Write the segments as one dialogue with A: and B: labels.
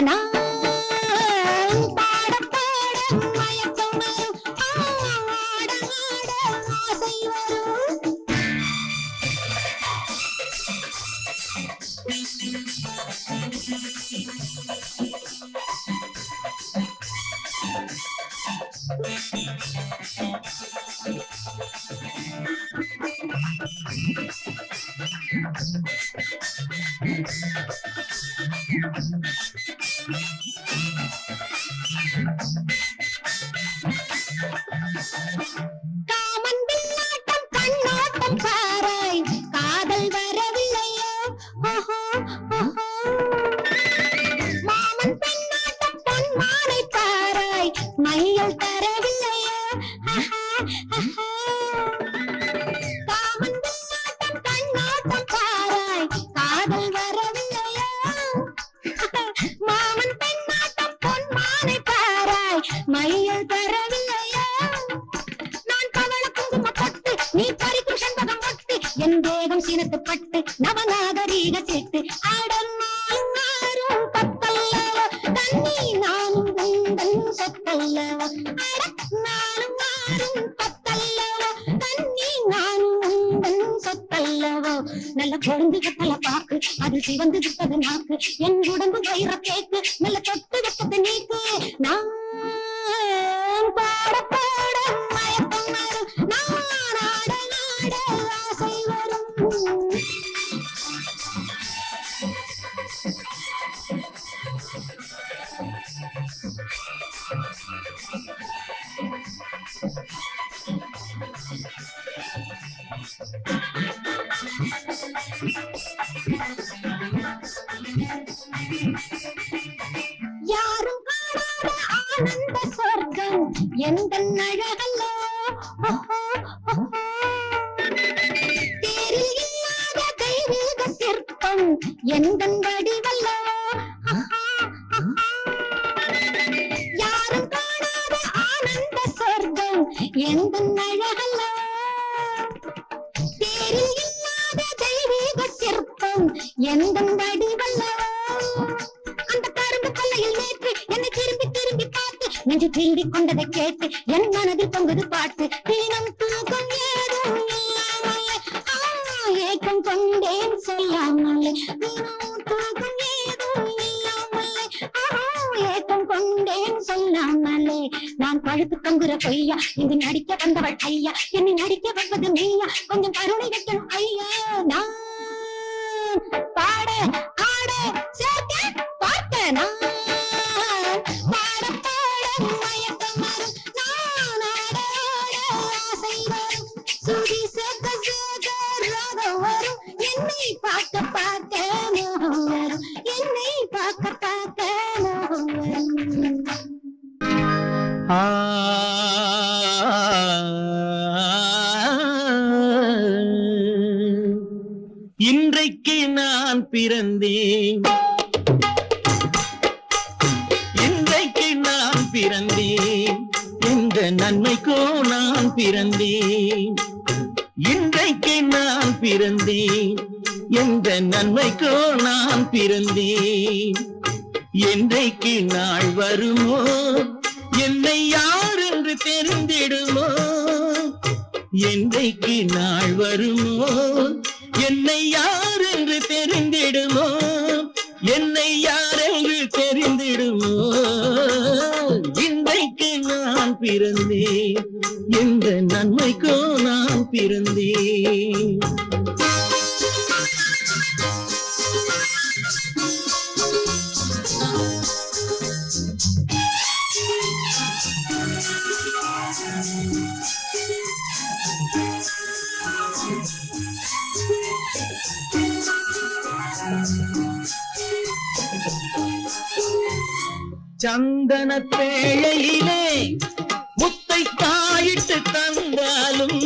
A: நானா மயில் தரவில்லையோ? நான் பவள குங்கும பட்டு நீ பறிக்கும் செண்பகம் பட்டு என் தேகம் சினத்து பட்டு ஆனந்த சொர்க்கம்? எந்த அழகல்லோ? ஓஹோ, ஓஹோ. தேரில் இல்லாத தெய்வீக சிற்பம் எந்த வடிவல்லோ யாரும் காணாத ஆனந்த சொர்க்கம் எந்த அழகல்லோ? தேரில் இல்லாத தெய்வீக சிற்பம் எந்த நெஞ்சு திரும்பி கொண்டதை கேட்டு என் மனதில் பொங்குது பாட்டு. தீனம் துணுக்கும் ஏதும் ஏக்கம் கொண்டேன் சொல்லாமலே தீனம் ஏதும் ஏக்கம் கொண்டேன் சொல்லாமலே நான் பழுத்து தொங்குற பொய்யா இங்கு நடிக்க வந்தவள் ஐயா. என்னை நடிக்க வந்தது மெய்யா கொஞ்சம் கருணை வைக்கணும் ஐயா. நான் பாட
B: Bye. இந்த நன்மைக்கோ நான் பிறந்தேன். இன்றைக்கு நான் பிறந்தேன். எந்த நன்மைக்கோ நான் பிறந்தேன். என்றைக்கு நாள் வருமோ? என்னை யார் என்று தெரிந்திடுமோ? என்றைக்கு நாள் வருமோ? என்னை யார் என்று தெரிந்திடுமோ? என்னை யார் என்று தெரிந்திடுமோ? நன்மைக்கு நான் பிறந்தேன். எந்த நன்மைக்கோ நான் பிறந்தேன். சந்தன பேழையிலே முத்தை தாயிட்டு தந்தாலும்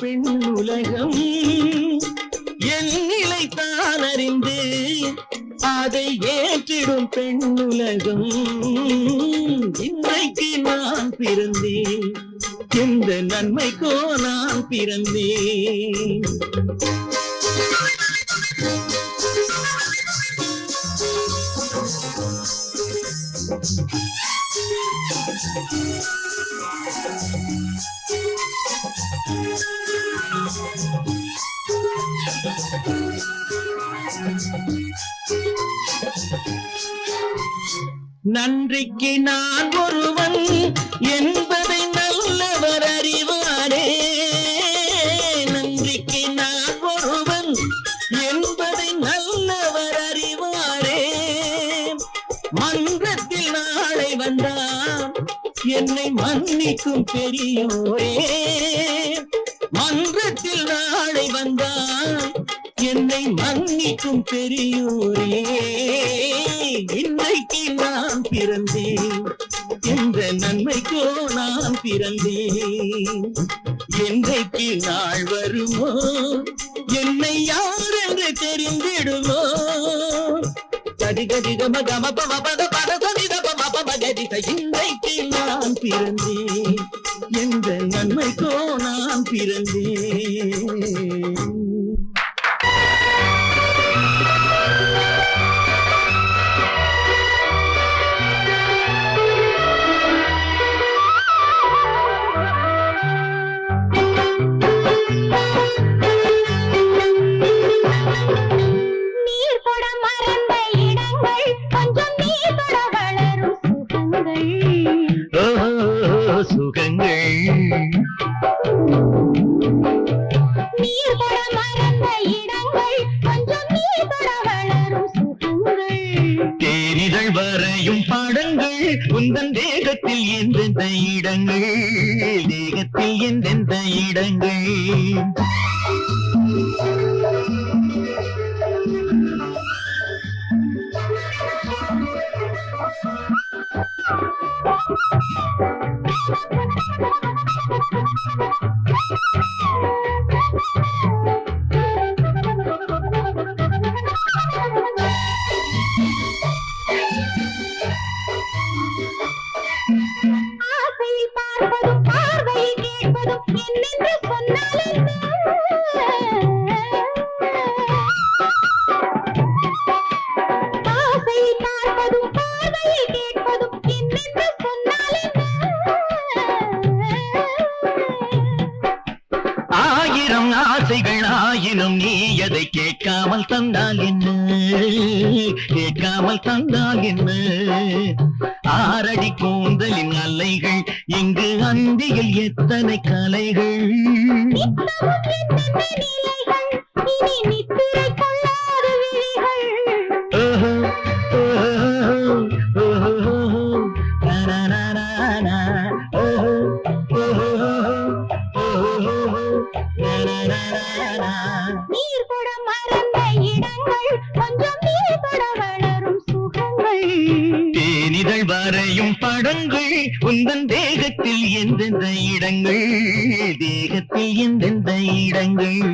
B: பெண்ணுலகம் என் நிலை தான் அறிந்து அதை ஏற்றிடும் பெண்ணுலகம் இன்றைக்கு நான் பிறந்தேன். எந்த நன்மைக்கோ நான் பிறந்தேன். நன்றிக்கு நான் ஒருவன் என் மன்னிக்கும் பெரியோரே மன்றத்தில் நாளை வந்தால் என்னை மன்னிக்கும் பெரியோரே இன்னைக்கு நான் பிறந்தேன் என்ற நன்மைக்கோ நான் பிறந்தேன் என்றைக்கு நாள் வருமோ என்னை யார் என்று தெரிந்திடுமோ கடி கடி கம கம பம பத பத சதி தம பம கதி இன்றைக்கு நான் பிறந்தேன். எந்த நன்மைக்கோ நான் பிறந்தேன்.
C: ding ding.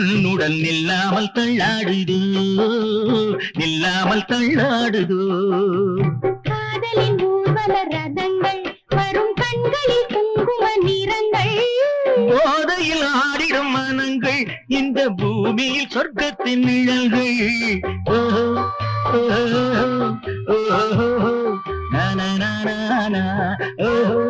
C: உன்னுடன் நில்லாமல் தள்ளாடுது? நில்லாமல் தள்ளாடுது?
B: காதலின் ஊர்வல ரதங்கள் வரும் கண்களில் குங்கும நிறங்கள்.
C: போதையில் ஆடிடும் மனங்கள் இந்த பூமியில் சொர்க்கத்தின் நிழல்கள். ஓஹோ ஓஹோ ஓஹோ na na na na oh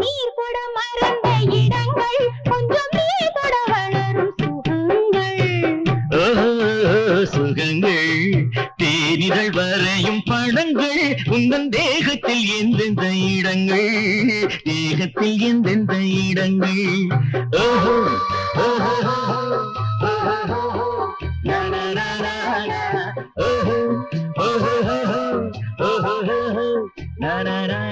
B: நீர் பட மறந்த இடங்கள் கொஞ்சம் நீர் பட வளரும் சுகங்கள்
C: சுகங்கள் தேனிகள் வரையும் படங்கள் உங்கள் தேகத்தில் எந்தெந்த இடங்கள் தேகத்தில் எந்தெந்த இடங்கள் ஓஹோ ஓஹோ ஓஹோ ஓஹோ ஓஹோ na na na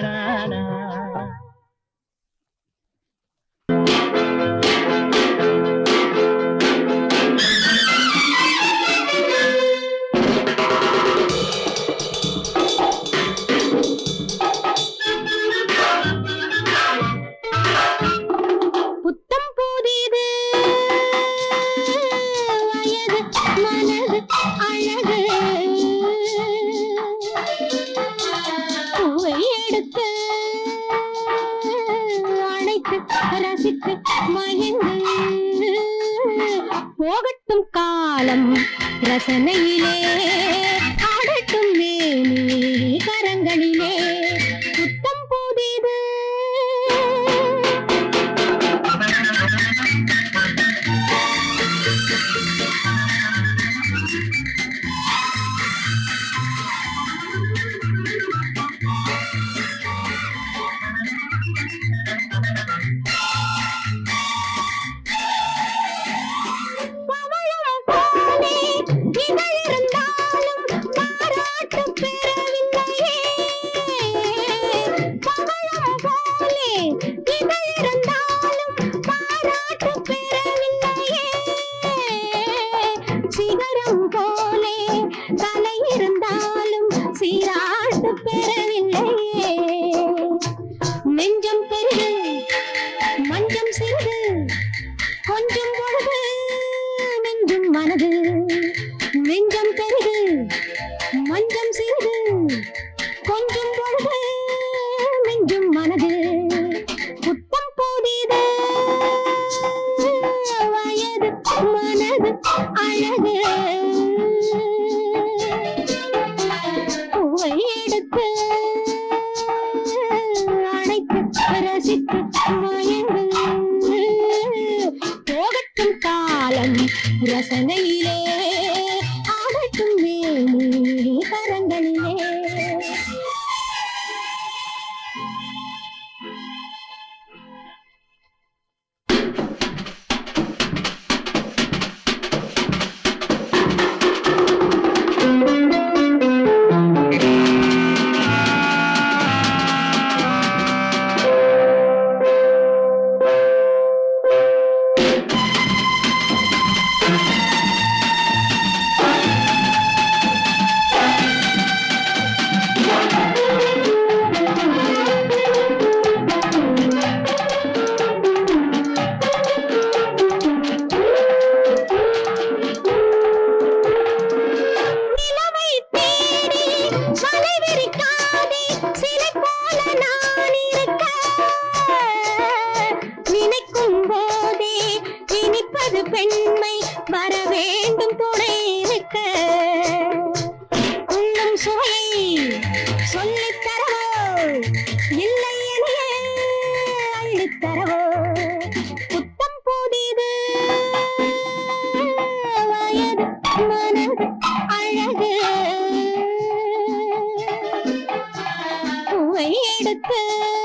C: கொடுத்த